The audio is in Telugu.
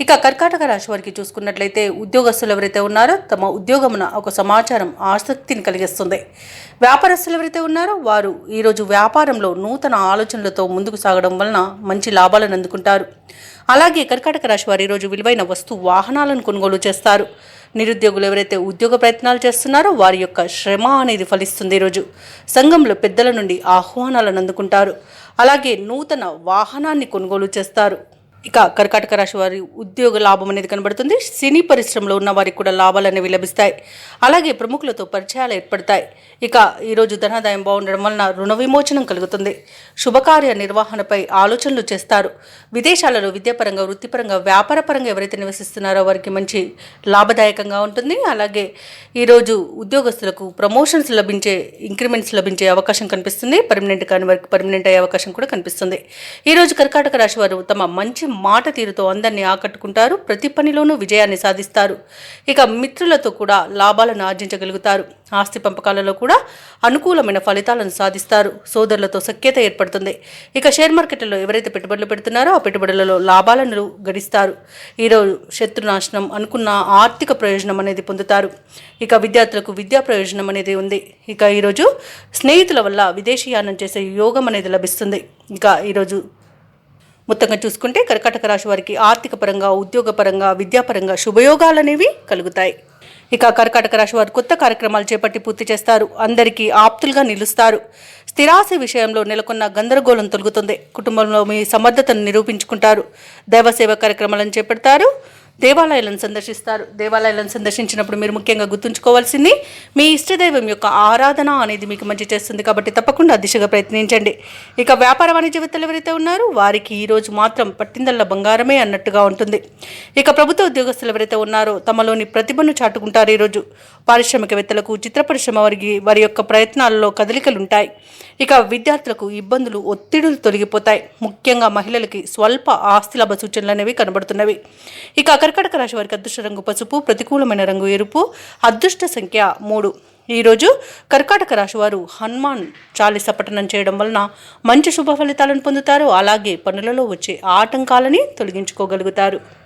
ఇక కర్కాటక రాశి వారికి చూసుకున్నట్లయితే ఉద్యోగస్తులు ఎవరైతే ఉన్నారో తమ ఉద్యోగమున ఒక సమాచారం ఆసక్తిని కలిగిస్తుంది. వ్యాపారస్తులు ఎవరైతే ఉన్నారో వారు ఈరోజు వ్యాపారంలో నూతన ఆలోచనలతో ముందుకు సాగడం వలన మంచి లాభాలను అందుకుంటారు. అలాగే కర్కాటక రాశి వారు ఈరోజు విలువైన వస్తు వాహనాలను కొనుగోలు చేస్తారు. నిరుద్యోగులు ఎవరైతే ఉద్యోగ ప్రయత్నాలు చేస్తున్నారో వారి యొక్క శ్రమ అనేది ఫలిస్తుంది ఈరోజు సంఘంలో పెద్దల నుండి ఆహ్వానాలను అందుకుంటారు. అలాగే నూతన వాహనాన్ని కొనుగోలు చేస్తారు. ఇక కర్కాటక రాశి వారి ఉద్యోగ లాభం అనేది కనబడుతుంది. సినీ పరిశ్రమలో ఉన్న వారికి కూడా లాభాలు అనేవి లభిస్తాయి. అలాగే ప్రముఖులతో పరిచయాలు ఏర్పడతాయి. ఇక ఈరోజు ధనాదాయం బాగుండడం వలన రుణ విమోచనం కలుగుతుంది. శుభకార్య నిర్వహణపై ఆలోచనలు చేస్తారు. విదేశాలలో విద్యాపరంగా వృత్తిపరంగా వ్యాపారపరంగా ఎవరైతే నివసిస్తున్నారో వారికి మంచి లాభదాయకంగా ఉంటుంది. అలాగే ఈరోజు ఉద్యోగస్తులకు ప్రమోషన్స్ లభించే ఇంక్రిమెంట్స్ లభించే అవకాశం కనిపిస్తుంది. పర్మనెంట్ కాని వారికి పర్మనెంట్ అయ్యే అవకాశం కూడా కనిపిస్తుంది. ఈరోజు కర్కాటక రాశి వారు తమ మంచి మాట తీరుతో అందరినీ ఆకట్టుకుంటారు ప్రతి పనిలోనూ విజయాన్ని సాధిస్తారు. ఇక మిత్రులతో కూడా లాభాలను ఆర్జించగలుగుతారు. ఆస్తి పంపకాలలో కూడా అనుకూలమైన ఫలితాలను సాధిస్తారు. సోదరులతో సఖ్యత ఏర్పడుతుంది. ఇక షేర్ మార్కెట్లో ఎవరైతే పెట్టుబడులు పెడుతున్నారో ఆ పెట్టుబడులలో లాభాలను గడిస్తారు. ఈరోజు శత్రునాశనం అనుకున్న ఆర్థిక ప్రయోజనం అనేది పొందుతారు. ఇక విద్యార్థులకు విద్యా ప్రయోజనం అనేది ఉంది. ఇక ఈరోజు స్నేహితుల వల్ల విదేశీయానం చేసే యోగం అనేది లభిస్తుంది. ఇక ఈరోజు మొత్తంగా చూసుకుంటే కర్కాటక రాశి వారికి ఆర్థిక పరంగా ఉద్యోగపరంగా విద్యాపరంగా శుభయోగాలు అనేవి కలుగుతాయి. ఇక కర్కాటక రాశి వారు కొత్త కార్యక్రమాలు చేపట్టి పూర్తి చేస్తారు. అందరికీ ఆప్తులుగా నిలుస్తారు. స్థిరాశి విషయంలో నెలకొన్న గందరగోళం తొలుగుతుంది. కుటుంబంలో మీ సమర్థతను నిరూపించుకుంటారు. దైవ సేవ కార్యక్రమాలను చేపడతారు. దేవాలయాలను సందర్శిస్తారు. దేవాలయాలను సందర్శించినప్పుడు మీరు ముఖ్యంగా గుర్తుంచుకోవాల్సింది మీ ఇష్టదైవం యొక్క ఆరాధన అనేది మీకు మంచి చేస్తుంది కాబట్టి తప్పకుండా దిశగా ప్రయత్నించండి. ఇక వ్యాపార వాణిజ్యవేత్తలు ఎవరైతే ఉన్నారో వారికి ఈరోజు మాత్రం పట్టిందల్ల బంగారమే అన్నట్టుగా ఉంటుంది. ఇక ప్రభుత్వ ఉద్యోగస్తులు ఎవరైతే ఉన్నారో తమలోని ప్రతిభను చాటుకుంటారు ఈరోజు పారిశ్రామికవేత్తలకు చిత్ర పరిశ్రమ వారికి వారి యొక్క ప్రయత్నాలలో కదలికలు ఉంటాయి ఇక విద్యార్థులకు ఇబ్బందులు ఒత్తిడులు తొలగిపోతాయి. ముఖ్యంగా మహిళలకి స్వల్ప ఆస్తి లాభ సూచనలు అనేవి కనబడుతున్నవి. ఇక కర్కటక రాశి వారికి అదృష్ట రంగు పసుపు ప్రతికూలమైన రంగు ఎరుపు అదృష్ట సంఖ్య మూడు. ఈరోజు కర్కాటక రాశి వారు హనుమాన్ చాలీస పఠనం చేయడం వలన మంచి శుభ ఫలితాలను పొందుతారు. అలాగే పనులలో వచ్చే ఆటంకాలని తొలగించుకోగలుగుతారు.